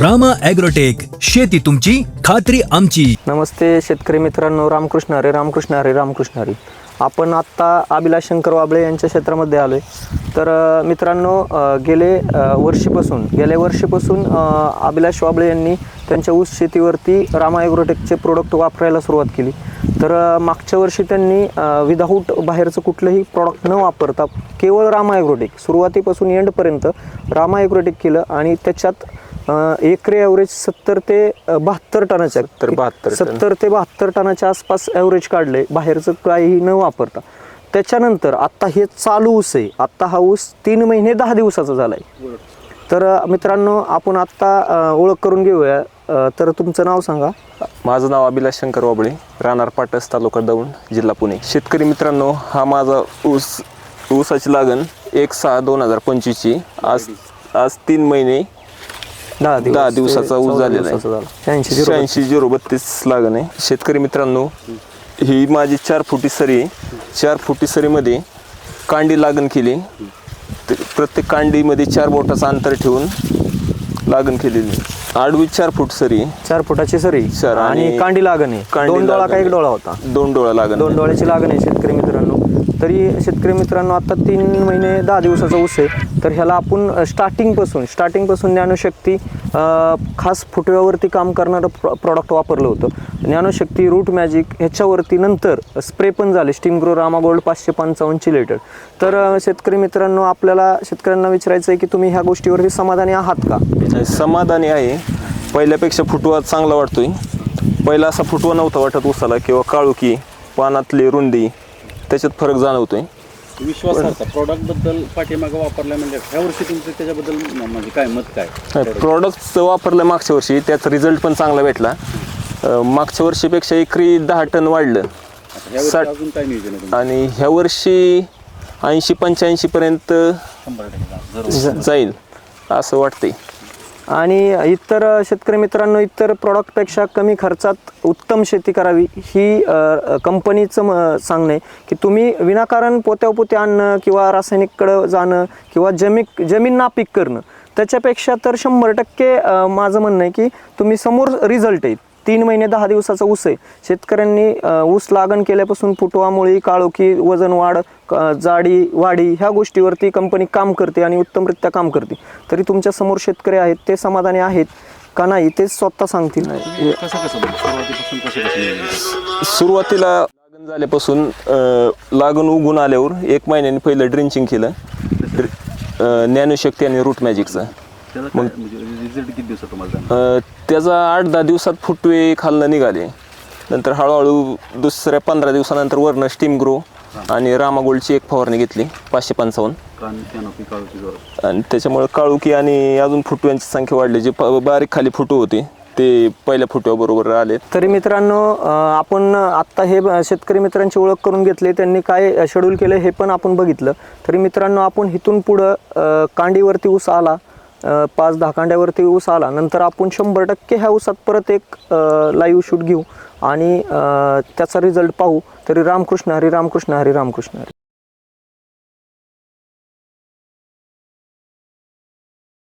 Rama agrotech शेती तुमची खात्री आमची. नमस्ते शेतकरी मित्रांनो रामकृष्ण हरे रामकृष्ण हरे रामकृष्ण हरे. आपण आत्ता अभिलाष शंकर वाबळे यांच्या क्षेत्रामध्ये आलो आहे तर अ, मित्रांनो अ, गेले अ, वर्षीपासून गेल्या वर्षीपासून अ, अभिलाष वाबळे यांनी त्यांच्या ऊस शेतीवरती रामा ॲग्रोटेकचे प्रोडक्ट वापरायला सुरुवात केली. तर अ, मागच्या वर्षी त्यांनी विदाऊट बाहेरचं कुठलंही प्रॉडक्ट न वापरता केवळ रामा ॲग्रोटेक सुरुवातीपासून एंडपर्यंत रामा ॲग्रोटेक केलं आणि त्याच्यात एकरी ॲव्हरेज सत्तर ते बहात्तर टनाच्या 70 बहात्तर. सत्तर ते बहात्तर टनाच्या आसपास ॲव्हरेज काढले बाहेरचं काहीही न वापरता. त्याच्यानंतर आत्ता हे चालू ऊस आहे. आत्ता हा ऊस तीन महिने दहा दिवसाचा झाला आहे तर मित्रांनो आपण आत्ता ओळख करून घेऊया. तर तुमचं नाव सांगा. माझं नाव अभिलाष शंकर वाबळे राहणार पाटस तालुका दौंड जिल्हा पुणे. शेतकरी मित्रांनो हा माझा ऊस ऊसाची लागण एक सहा दोन हजार पंचवीसची. आज आज तीन महिने दहा दिवस दहा दिवसाचा ऊस झालेला आहे. शहाऐंशी झिरो शहाऐंशी झिरो बत्तीस लागण आहे. शेतकरी मित्रांनो ही माझी चार फुटी सरी आहे. चार फुटी सरीमध्ये कांडी लागण केली. प्रत्येक कांडीमध्ये चार बोटाचं अंतर ठेवून लागण केलेली आडवी चार फूट सरी. चार फुटाची सरी चार आणि कांडी लागण आहे. दोन डोळा का एक. डोळा होता? दोन डोळा लागण दोन डोळ्याची लागण आहे शेतकरी मित्रांनो. तरी शेतकरी मित्रांनो आता तीन महिने दहा दिवसाचा ऊस आहे. तर ह्याला आपण स्टार्टिंगपासून स्टार्टिंगपासून ज्ञानशक्ती खास फुटव्यावरती काम करणारं प्रॉ प्रॉडक्ट वापरलं होतं. ज्ञानशक्ती रूट मॅजिक ह्याच्यावरती नंतर स्प्रे पण झाले. स्टीम ग्रो रामा गोल्ड पाचशे पंचावन्नची लिटर तर शेतकरी मित्रांनो आपल्याला शेतकऱ्यांना विचारायचं आहे की तुम्ही ह्या गोष्टीवरती समाधानी आहात का? समाधानी आहे. पहिल्यापेक्षा फुटवा चांगला वाटतोय. पहिला असा फुटवा नव्हता वाटत उसाला किंवा काळुकी पानातली रुंदी त्याच्यात फरक जाणवतोय. विश्वासार्हता प्रॉडक्टबद्दल पाठीमागं वापरल्या म्हणजे ह्या वर्षी तुमचं त्याच्याबद्दल म- म्हणजे काय मत काय? प्रॉडक्ट वापरलं मागच्या वर्षी त्याचा रिझल्ट पण चांगला भेटला. अं, मागच्या वर्षीपेक्षा एकरी दहा टन वाढलं. आता ह्या वर्षी साठ- अजून काय नियोजन आहे तुमचं? आणि ह्या वर्षी ऐंशी पंच्याऐंशी पर्यंत शंभर टक्के. जरूर. जाईल असं वाटतंय. आणि इतर शेतकरी मित्रांनो इतर प्रॉडक्टपेक्षा कमी खर्चात उत्तम शेती करावी ही कंपनीचं म सांगणं आहे की तुम्ही विनाकारण पोत्या आणणं किंवा रासायनिककडं जाणं किंवा जमी जमीन नापीक करणं त्याच्यापेक्षा तर शंभर टक्के माझं म्हणणं आहे की तुम्ही समोर रिझल्ट आहे तीन महिने दहा दिवसाचा ऊस आहे. शेतकऱ्यांनी ऊस लागण केल्यापासून फुटवामुळे काळोखी वजन वाढ जाडी वाढी ह्या गोष्टीवरती कंपनी काम करते आणि उत्तमरित्या काम करते. तरी तुमच्यासमोर शेतकरी आहेत ते समाधानी आहेत का नाही ते स्वतः सांगतील. सुरुवातीला लागण झाल्यापासून लागण उगून आल्यावर एक महिन्याने पहिलं ड्रिंचिंग केलं. ड्रि- ज्ञानशक्ती आणि रूट मॅजिकचं काय म्हणजे रिझल्ट किती दिवसात तुम्हाला जाणार? अं, त्याचा आठ दहा दिवसात फुटवे खालनं निघाले. नंतर हळूहळू दुसऱ्या पंधरा दिवसानंतर वरनं स्टीम ग्रो आणि रामा गोल्डची एक फवारणी घेतली पाचशे पंचावन्न. कॅनोपी काळूची आणि त्याच्यामुळे काळुकी आणि अजून फुटव्यांची संख्या वाढली. जे प- बारीक खाली फुटू होते ते पहिल्या फुटव्याबरोबर आले. तरी मित्रांनो अं, आपण आत्ता हे ब- शेतकरी मित्रांची ओळख करून घेतली त्यांनी काय शेड्यूल केलं हे पण आपण बघितलं. तरी मित्रांनो आपण इथून पुढं अं, कांडीवरती ऊस आला पाच दहा कांड्यावरती ऊस आला नंतर आपण शंभर टक्के ह्या ऊसात परत एक लाईव्ह शूट घेऊ आणि त्याचा रिझल्ट पाहू. तरी रामकृष्ण हरी रामकृष्ण हरी रामकृष्ण हरी.